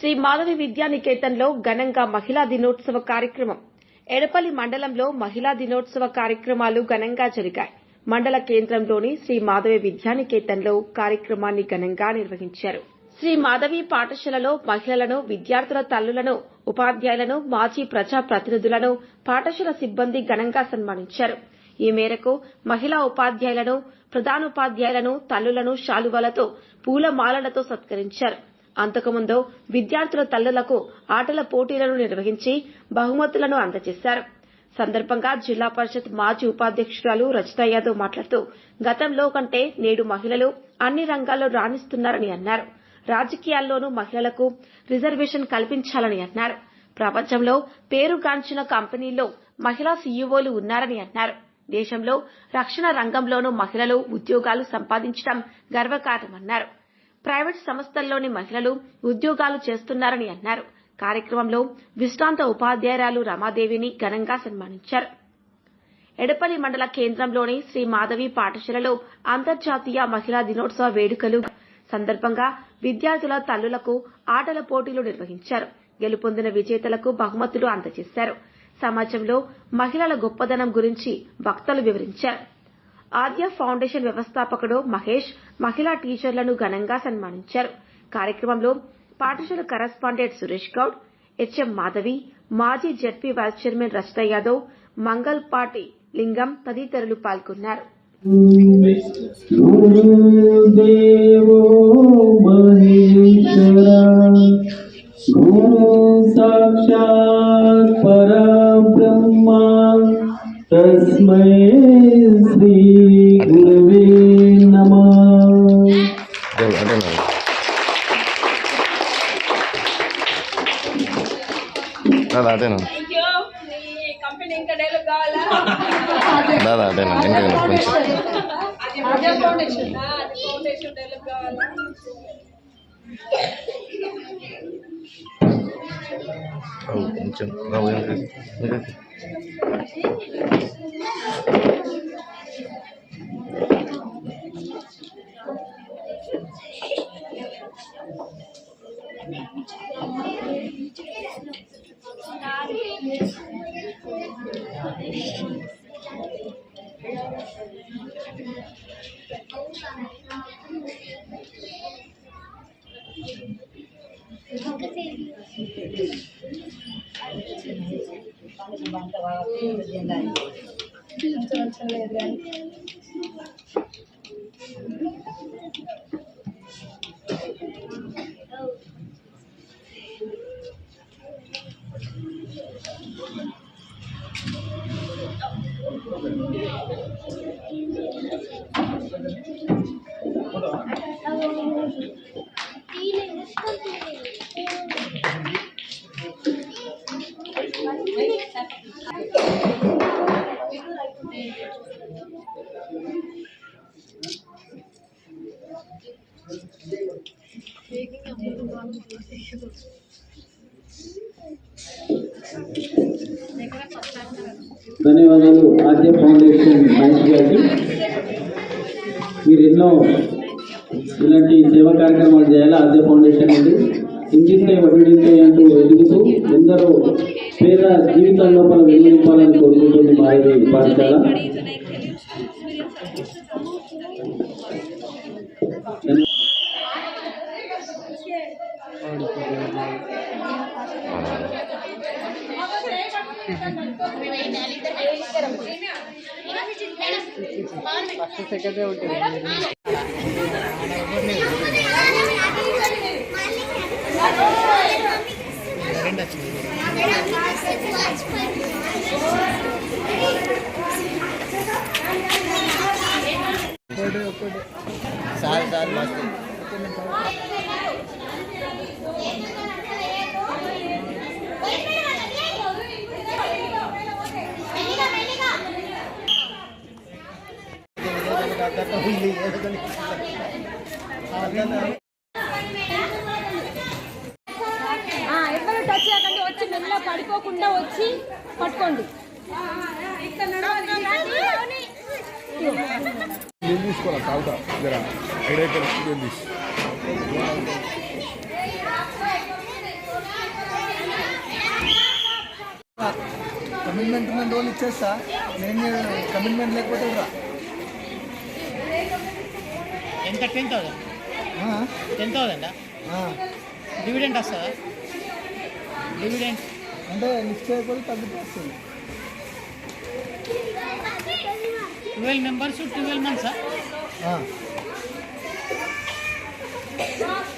శ్రీ మాధవి విద్యానికేతన్లో ఘనంగా మహిళా దినోత్సవ కార్యక్రమం. ఎడపల్లి మండలంలో మహిళా దినోత్సవ కార్యక్రమాలు ఘనంగా జరిగాయి. మండల కేంద్రంలోని శ్రీ మాధవి విద్యానికేతన్లో కార్యక్రమాన్ని ఘనంగా నిర్వహించారు. శ్రీ మాధవి పాఠశాలలో మహిళలను విద్యార్థుల తల్లులను ఉపాధ్యాయులను మాజీ ప్రజా ప్రతినిధులను పాఠశాల సిబ్బంది ఘనంగా సన్మానించారు. ఈ మేరకు మహిళా ఉపాధ్యాయులను ప్రధానోపాధ్యాయులను తల్లులను శాలువలతో పూలమాలలతో సత్కరించారు. అంతకుముందు విద్యార్థుల తల్లులకు ఆటల పోటీలను నిర్వహించి బహుమతులను అందజేశారు. సందర్భంగా జిల్లా పరిషత్ మాజీ ఉపాధ్యక్షురాలు రజిత యాదవ్ మాట్లాడుతూ గతంలో కంటే నేడు మహిళలు అన్ని రంగాల్లో రాణిస్తున్నారని అన్నారు. రాజకీయాల్లోనూ మహిళలకు రిజర్వేషన్ కల్పించాలని అన్నారు. ప్రపంచంలో పేరుగాంచిన కంపెనీల్లో మహిళా సీఈఓలు ఉన్నారని అన్నారు. దేశంలో రక్షణ రంగంలోనూ మహిళలు ఉద్యోగాలు సంపాదించడం గర్వకారణమన్నారు. ప్రైవేట్ సంస్థల్లోని మహిళలు ఉద్యోగాలు చేస్తున్నారని అన్నారు. కార్యక్రమంలో విశ్రాంత ఉపాధ్యాయురాలు రమాదేవిని ఘనంగా సన్మానించారు. ఎడపల్లి మండల కేంద్రంలోని శ్రీ మాధవి పాఠశాలలో అంతర్జాతీయ మహిళా దినోత్సవ వేడుకలు సందర్భంగా విద్యార్థుల తల్లులకు ఆటల పోటీలు నిర్వహించారు. గెలుపొందిన విజేతలకు బహుమతులు అందజేశారు. సమాజంలో మహిళల గొప్పదనం గురించి వక్తలు వివరించారు. ఆద్య ఫౌండేషన్ వ్యవస్థాపకుడు మహేష్ మహిళా టీచర్లను ఘనంగా సన్మానించారు. కార్యక్రమంలో పాఠశాల కరస్పాండెంట్ సురేష్ గౌడ్ హెచ్ఎం మాధవి మాజీ ZP vice chairman Rachitha Yadav Mangalpati Lingam తదితరులు పాల్గొన్నారు. సాక్షాత్ పరబ్రహ్మ తస్మై దాదా అదేనా ఇంకా కొంచెం అదే ఫౌండేషన్ అది ఫౌండేషన్ డెవలప్ ధన్యవాదాలు ఆద్య ఫౌండేషన్ మహేష్ గారికి. మీరు ఎన్నో ఇలాంటి సేవా కార్యక్రమాలు చేయాలి ఆద్య ఫౌండేషన్ అండి ఇంజింతే వడ్డింతే అంటూ ఎదుగుతూ ఎందరో పేద జీవితాల లోపల వెలిగింపాలని కోరుకుంటుంది మాది పాఠశాల. मैडम ఇక్కడ అగ్రికల్చర్ బిల్డింగ్స్ కమిట్మెంట్ ఉన్న రోజులు ఇచ్చేస్తా. నేను కమిట్మెంట్ లేకపోతే రా ఎంత? Ten thousand ten thousand dividend వస్తుందా? డివిడెంట్ అంటే లిఫ్ట్ అయిపోతే తగ్గిపోతుంది ట్వెల్వ్ మెంబర్స్ ట్వెల్వ్ మంత్సా Thank you.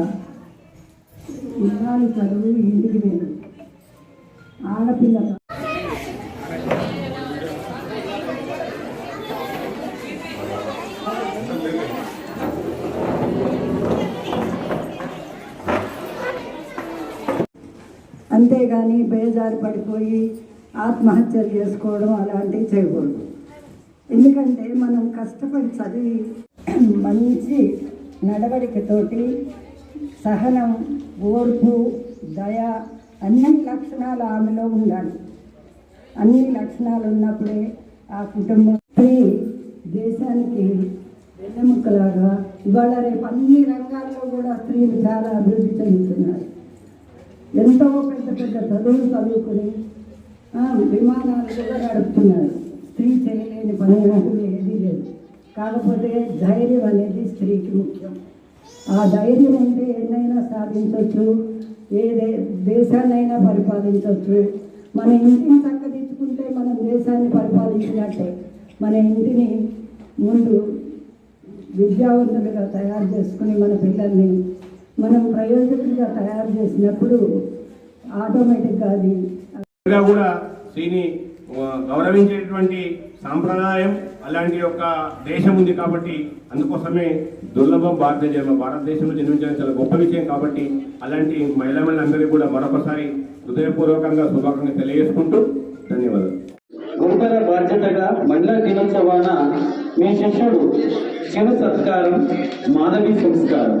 ముఖ్యంగా చదువు ఇంటికి వెళ్ళు ఆడపిల్ల అంతేగాని బేజారు పడిపోయి ఆత్మహత్యలు చేసుకోవడం అలాంటివి చేయకూడదు. ఎందుకంటే మనం కష్టపడి చదివి మంచి నడవడికతోటి సహనం ఓర్పు దయ అన్ని లక్షణాలు ఆమెలో ఉండాలి. అన్ని లక్షణాలు ఉన్నప్పుడే ఆ కుటుంబం దేశానికి వెన్నెముకలాగా ఇవాళ రేపు అన్ని రంగాల్లో కూడా స్త్రీలు చాలా అభివృద్ధి చెందుతున్నారు. ఎంతో పెద్ద పెద్ద చదువులు చదువుకుని విమానాలు కూడా నడుపుతున్నారు. స్త్రీ చేయలేని పని అంటూ ఏదీ లేదు. కాకపోతే ధైర్యం అనేది స్త్రీకి ముఖ్యం. ఆ ధైర్యం ఉంటే ఎన్నైనా సాధించవచ్చు ఏ దేశాన్నైనా పరిపాలించవచ్చు మన ఇంటిని చక్కదిద్దుకుంటే మనం దేశాన్ని పరిపాలించినట్టే. మన ఇంటిని ముందు విద్యావంతులుగా తయారు చేసుకుని మన పిల్లల్ని మనం ప్రయోజకులుగా తయారు చేసినప్పుడు ఆటోమేటిక్గా అది కూడా శ్రీని గౌరవించేటువంటి సాంప్రదాయం అలాంటి యొక్క దేశం ఉంది కాబట్టి అందుకోసమే దుర్లభం భారతదేశంలో భారతదేశంలో జన్మించడం చాలా గొప్ప విషయం కాబట్టి అలాంటి మహిళలందరికీ కూడా మరొకసారి హృదయపూర్వకంగా శుభాకాంక్షలు తెలియజేసుకుంటూ ధన్యవాదాలు. గురుతర బాధ్యతగా మహిళా దినోత్సవాన మీ శిష్యుడు చిరు సత్కారం మాధవి సంస్కారం.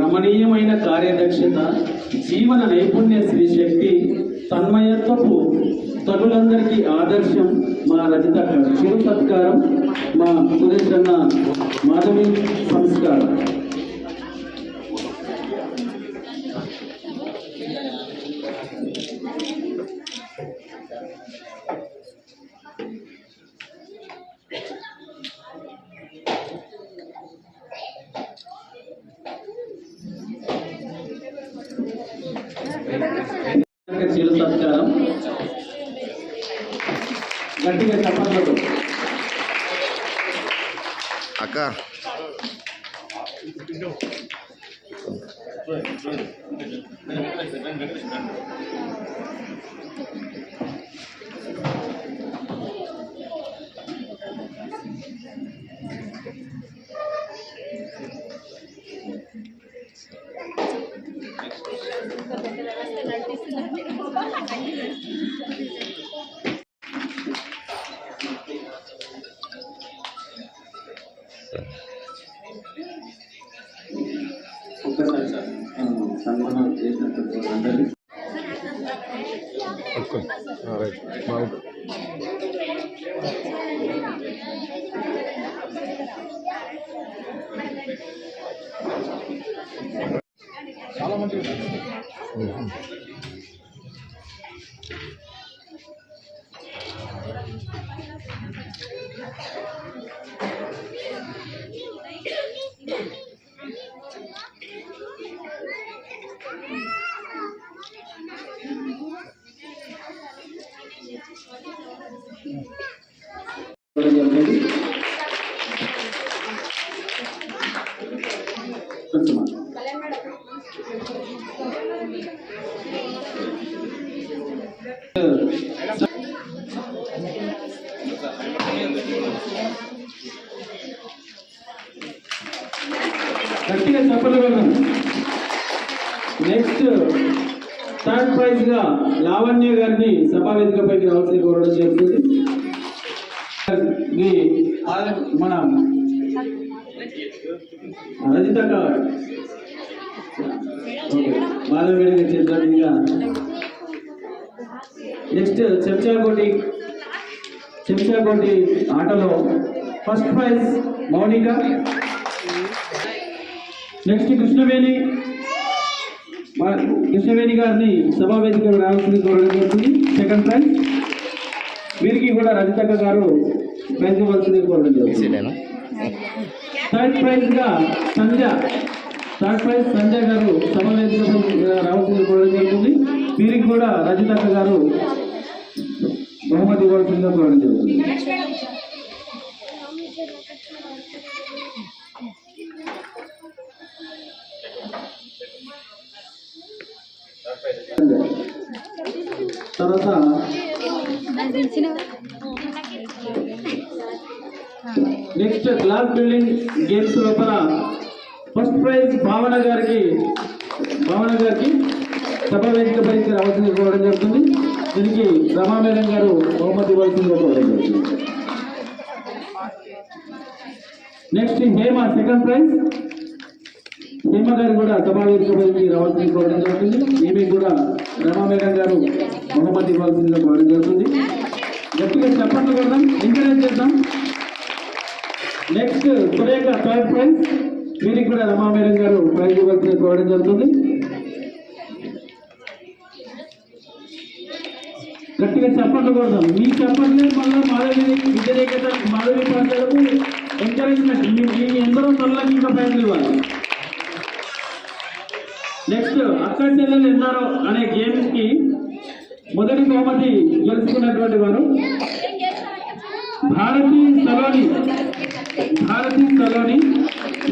రమణీయమైన కార్యదక్షత జీవన నైపుణ్య శ్రీశక్తి తన్మయత్వపు తగులందరికీ ఆదర్శం మా రచిత చిరు సత్కారం మా సురేషన్న మాధవి సంస్కారం. గట్టిగా చెప్పలు కొడదాం నెక్స్ట్ థర్డ్ ప్రైజ్గా లావణ్య గారిని సభా వేదికపైకి రావాల్సి కోరడం జరుగుతుంది. ఈ మన రజిత గారు. నెక్స్ట్ చెంచాకోటి. చెంచాకోటి ఆటలో first prize Mounika. Next Krishnaveni Krishnaveni గారిని సభావేదిక రావాల్సింది కోరడం జరుగుతుంది సెకండ్ ప్రైజ్ వీరికి కూడా రజితక్క గారు ప్రైజ్ ఇవ్వాల్సింది కోరడం జరుగుతుంది. థర్డ్ ప్రైజ్గా సంజ థర్డ్ ప్రైజ్ సంజయ్ గారు సభావేదిక రావాల్సింది కోరడం జరుగుతుంది. వీరికి కూడా రజితక్క గారు బహుమతి ఇవ్వాల్సిందిగా కోరడం జరుగుతుంది. తర్వాత నెక్స్ట్ క్లాస్ బిల్డింగ్ గేమ్స్ లోపల ఫస్ట్ ప్రైజ్ భావన గారికి భావన గారికి సభ వేదిక పైకి రావాల్సింది ఇవ్వడం జరుగుతుంది. దీనికి రమామేనం గారు బహుమతి ఇవ్వాల్సింది కోరడం జరుగుతుంది. Next Hema second prize Hema గారు కూడా సభా రావాల్సింది కోరడం జరుగుతుంది. ఈమె కూడా రమా మేడం గారు బహుమతి ఇవ్వాల్సిందిగా కోరడం జరుగుతుంది. గట్టిగా చెప్పండి కూడా ఎంకరేజ్ చేద్దాం. నెక్స్ట్ సురేఖ థర్డ్ ప్రైజ్ వీరికి కూడా రమా మేడం గారు ప్రైజ్ ఇవ్వాల్సింది కోరడం జరుగుతుంది. గట్టిగా చెప్పండి కూడా మీ చెప్పండి మళ్ళీ మాధవి విద్యరేఖ మాధవి పాత్రలకు ఎంకరేజ్మెంట్ మీ ఎందరో తొలగి ఇంకా ప్రయత్నం ఇవ్వాలి. నెక్స్ట్ అక్క చెల్లెలు ఎన్నారో అనే గేమ్స్కి మొదటి బహుమతి గెలుచుకున్నటువంటి వారు భారతీ సలోని. భారతీ సలోని.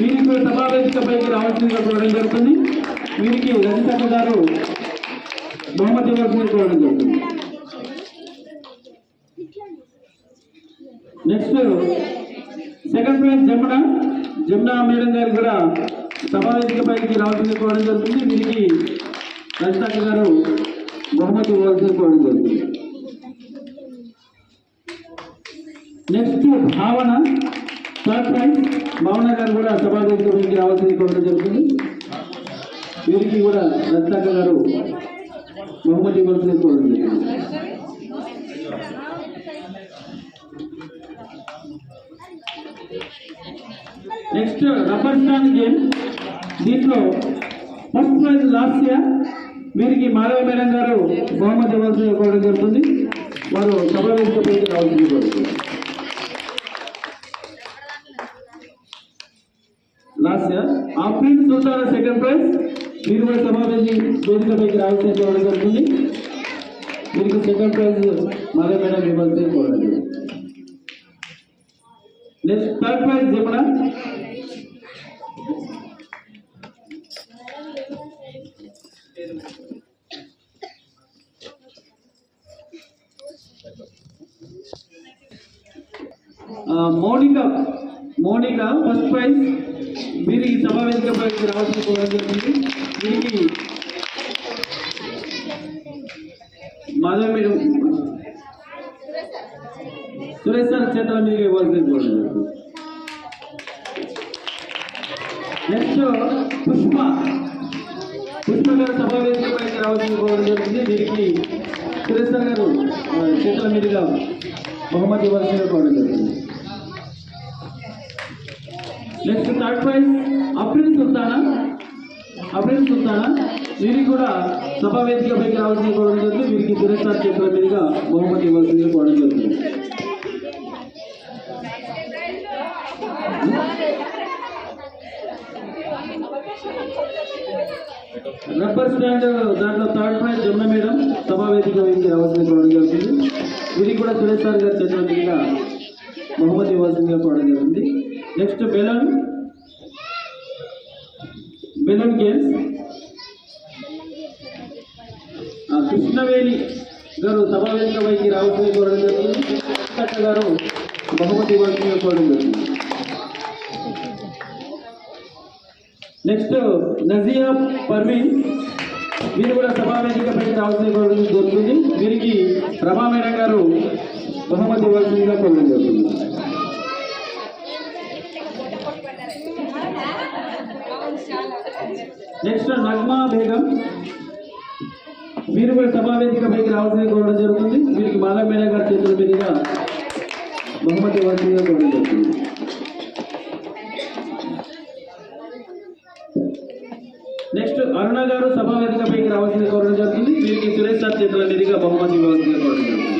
వీరికి సమావేశపైకి రావాల్సిందిగా కోరడం జరుగుతుంది. వీరికి రజితక్క గారు బహుమతి ఇవ్వాల్సింది కోరడం జరుగుతుంది. Next second prize Jamuna. Jamuna madam గారు కూడా సమావేశపైకి రావాల్సింది కోవడం జరుగుతుంది. వీరికి రజితక్క గారు బహుమతి ఇవ్వాల్సింది కోవడం జరుగుతుంది. నెక్స్ట్ భావన థర్డ్ ప్రైజ్ భావన గారు కూడా సభావేదికకి రావాల్సింది కోవడం జరుగుతుంది. వీరికి కూడా రత్నాక గారు బహుమతి ఇవ్వాల్సింది కోవడం జరుగుతుంది. Next rubber stand game. దీంట్లో ఫస్ట్ ప్రైజ్ లాస్ట్ ఇయర్ వీరికి మాధవ మేడం గారు బహుమతి ఇవ్వాల్సింది ఇవ్వడం జరుగుతుంది. వారు సభావేదికపైకి రావాల్సింది కోరుతుంది లాస్ట్ ఇయర్ ఆఫ్రిన్ చూసారా సెకండ్ ప్రైజ్ మీరు కూడా సమావేశం వేదికపైకి రావాల్సిన ఇవ్వడం జరుగుతుంది. వీరికి సెకండ్ ప్రైజ్ మాధవ మేడం ఇవ్వాల్సి కోరడం జరుగుతుంది. నెక్స్ట్ థర్డ్ ప్రైజ్ సురేశ్వర్ గారు చేతుల మీదుగా బహుమతి ఇవ్వాల్సిందిగా కోరడం జరుగుతుంది next third prize April Sultana April Sultana వీరికి కూడా సభా వేదికపైకి రావాల్సింది కోరడం జరుగుతుంది వీరికి సురేశ్వర్ చేతుల మీదుగా బహుమతి ఇవ్వాల్సిందిగా కోరడం జరుగుతుంది. రబ్బర్ స్టాండ్ దాంట్లో థర్డ్ ప్రైజ్ ఉన్న మేడం సభావేదిక వేయించి రావాల్సిన కోరడం వీరికి కూడా సురేష్ సార్ గారు చేతుల మీద బహుమతి ఇవ్వాల్సిందిగా కోరడం జరిగింది. Next balloon. Balloon games. Krishnaveni garu సభావేదిక వైకి రావాల్సిన కోరడం జరిగింది. గారు బహుమతి ఇవ్వాల్సిన కోరడం జరిగింది. నెక్స్ట్ నజియా పర్వీన్ వీరు కూడా సభావేదికపై రావాల్సిన దొరుకుతుంది వీరికి రమా మేడం గారు బహుమతి ఇవ్వాల్సిందిగా కోరడం జరుగుతుంది. నెక్స్ట్ నగ్మా బేగం. వీరు కూడా సభావేదికపైకి రావాల్సిన కోరడం జరుగుతుంది. వీరికి మాలా మేడం గారి చేతుల మీదుగా బహుమతి ఇవ్వాల్సిందిగా కోరడం జరుగుతుంది. నెక్స్ట్ అరుణ గారు సభా వేదికపైకి రావాల్సిన కోరడం జరుగుతుంది వీరికి సురేష్ సార్ చేతుల మీదుగా బహుమతి ఇవ్వాల్సిన కోరడం జరుగుతుంది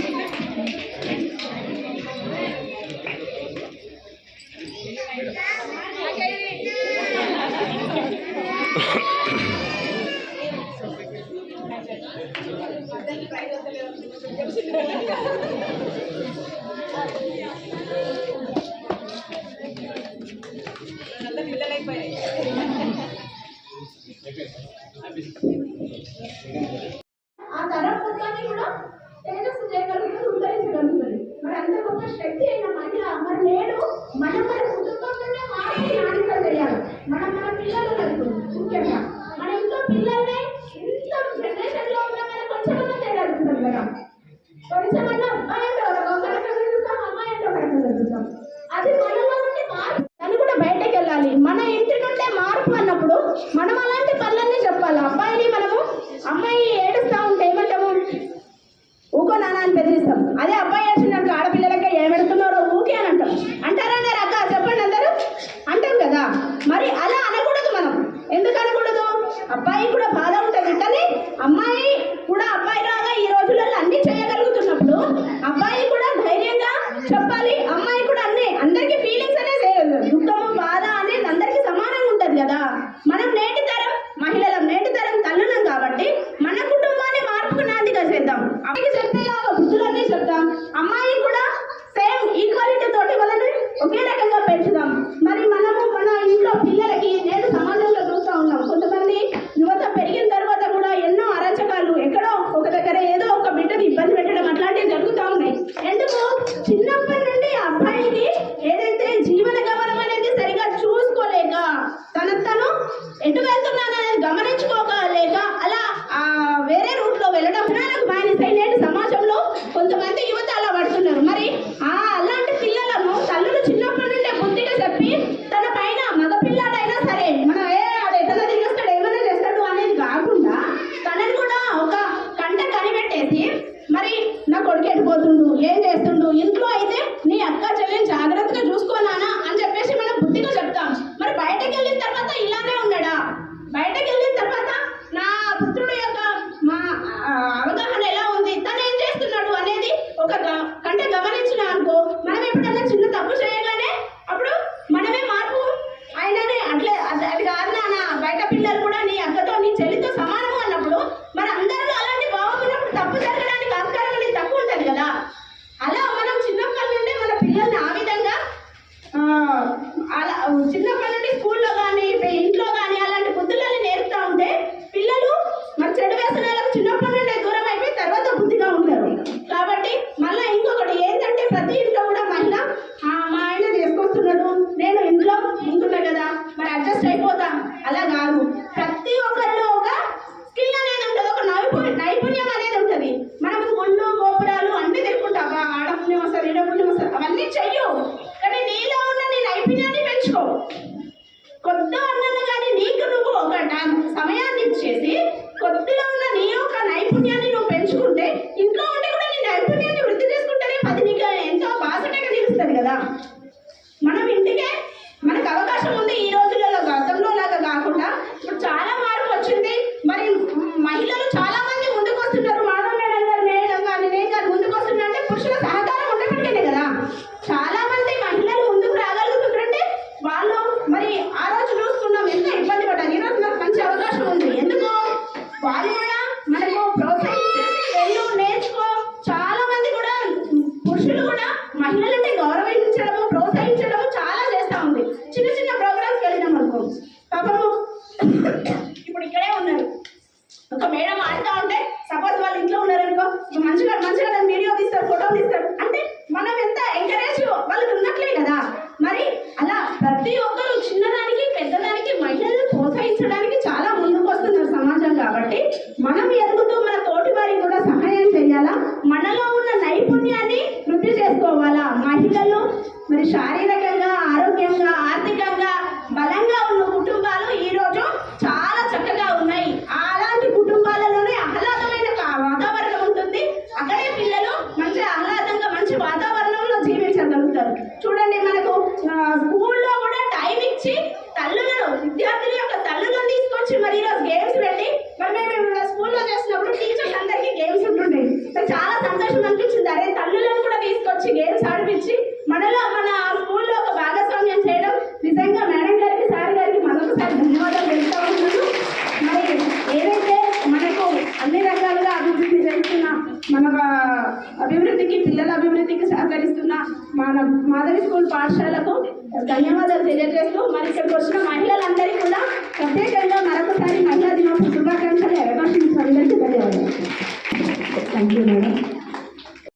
అమ్మాయి కూడా అన్నీ అందరికీ ఫీలింగ్